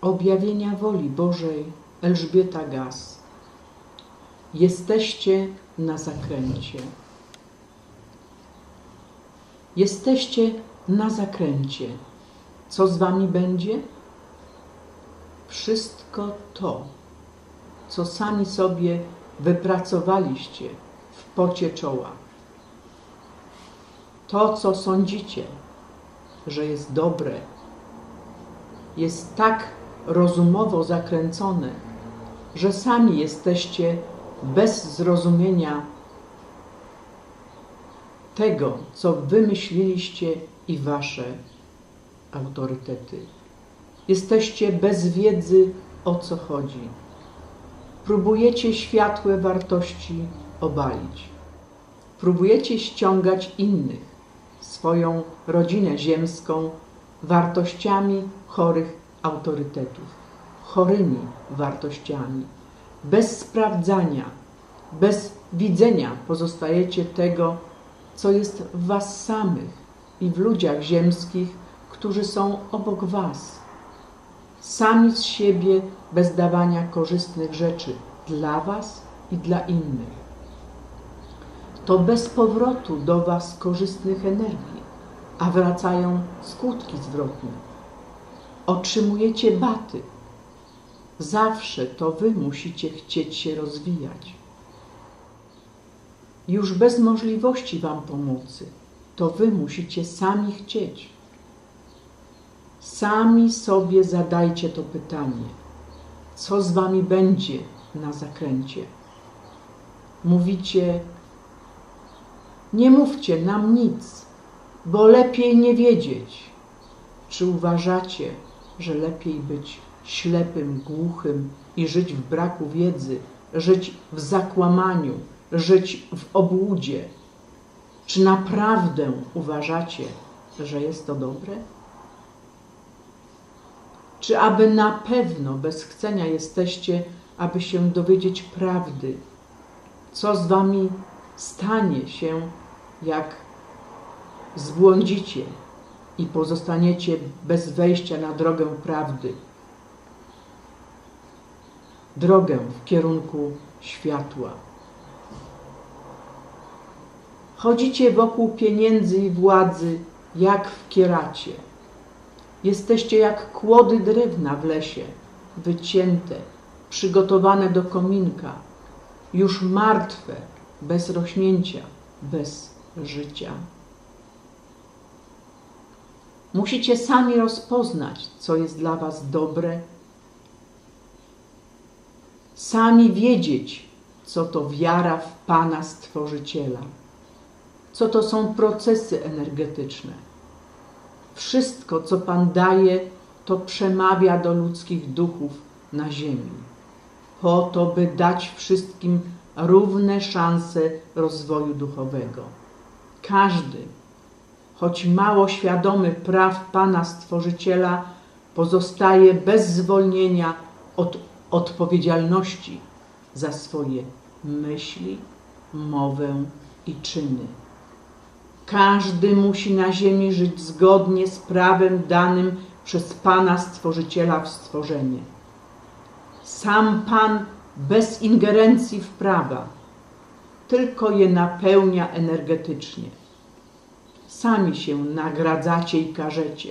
objawienia woli Bożej Elżbieta Gaz. Jesteście na zakręcie. Jesteście na zakręcie. Co z wami będzie? Wszystko to, co sami sobie wypracowaliście w pocie czoła. To, co sądzicie, że jest dobre, jest tak rozumowo zakręcone, że sami jesteście bez zrozumienia tego, co wymyśliliście i wasze autorytety. Jesteście bez wiedzy, o co chodzi. Próbujecie światłe wartości obalić. Próbujecie ściągać innych, swoją rodzinę ziemską, wartościami chorych autorytetów, chorymi wartościami. Bez sprawdzania, bez widzenia pozostajecie tego, co jest w was samych i w ludziach ziemskich, którzy są obok was. Sami z siebie bez dawania korzystnych rzeczy dla was i dla innych. To bez powrotu do was korzystnych energii, a wracają skutki zwrotne. Otrzymujecie baty. Zawsze to wy musicie chcieć się rozwijać. Już bez możliwości wam pomocy, to wy musicie sami chcieć. Sami sobie zadajcie to pytanie: co z wami będzie na zakręcie? Mówicie, nie mówcie nam nic, bo lepiej nie wiedzieć. Czy uważacie, że lepiej być ślepym, głuchym i żyć w braku wiedzy, żyć w zakłamaniu, żyć w obłudzie? Czy naprawdę uważacie, że jest to dobre? Czy aby na pewno bez chcenia jesteście, aby się dowiedzieć prawdy? Co z wami stanie się, jak zbłądzicie i pozostaniecie bez wejścia na drogę prawdy? Drogę w kierunku światła. Chodzicie wokół pieniędzy i władzy, jak w kieracie. Jesteście jak kłody drewna w lesie, wycięte, przygotowane do kominka, już martwe, bez rośnięcia, bez życia. Musicie sami rozpoznać, co jest dla Was dobre, sami wiedzieć, co to wiara w Pana Stworzyciela, co to są procesy energetyczne. Wszystko, co Pan daje, to przemawia do ludzkich duchów na ziemi, po to, by dać wszystkim równe szanse rozwoju duchowego. Każdy, choć mało świadomy praw Pana Stworzyciela, pozostaje bez zwolnienia od odpowiedzialności za swoje myśli, mowę i czyny. Każdy musi na ziemi żyć zgodnie z prawem danym przez Pana Stworzyciela w stworzenie. Sam Pan bez ingerencji w prawa, tylko je napełnia energetycznie. Sami się nagradzacie i karzecie.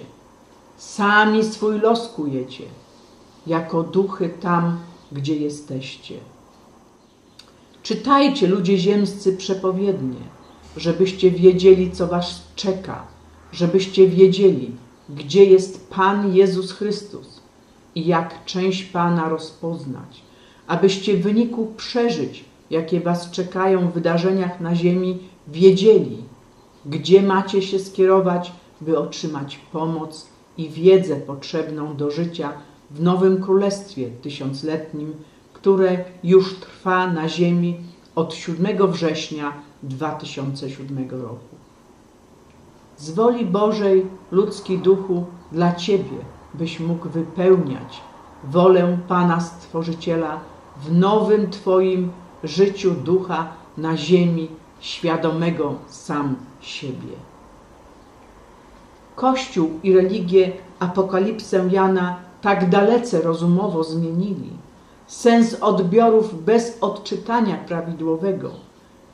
Sami swój los kujecie, jako duchy tam, gdzie jesteście. Czytajcie, ludzie ziemscy, przepowiednie żebyście wiedzieli, co Was czeka, żebyście wiedzieli, gdzie jest Pan Jezus Chrystus i jak część Pana rozpoznać, abyście w wyniku przeżyć, jakie Was czekają w wydarzeniach na ziemi, wiedzieli, gdzie macie się skierować, by otrzymać pomoc i wiedzę potrzebną do życia w nowym królestwie tysiącletnim, które już trwa na ziemi od 7 września 2007 roku. Z woli Bożej, ludzki duchu, dla Ciebie, byś mógł wypełniać wolę Pana Stworzyciela w nowym Twoim życiu ducha na ziemi, świadomego sam siebie. Kościół i religię Apokalipsę Jana tak dalece rozumowo zmienili sens odbiorów bez odczytania prawidłowego,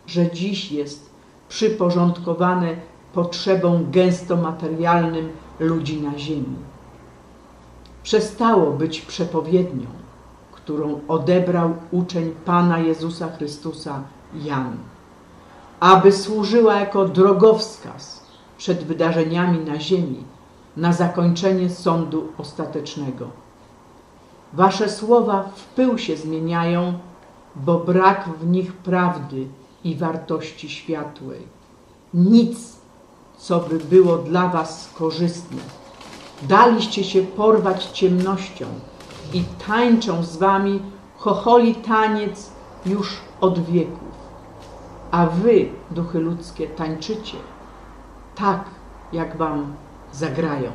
że dziś jest przyporządkowane potrzebom gęsto materialnym ludzi na ziemi. Przestało być przepowiednią, którą odebrał uczeń Pana Jezusa Chrystusa Jan, aby służyła jako drogowskaz przed wydarzeniami na ziemi na zakończenie sądu ostatecznego. Wasze słowa w pył się zmieniają, bo brak w nich prawdy i wartości światłej. Nic, co by było dla was korzystne. Daliście się porwać ciemnością i tańczą z wami chocholi taniec już od wieków. A wy, duchy ludzkie, tańczycie tak, jak wam zagrają.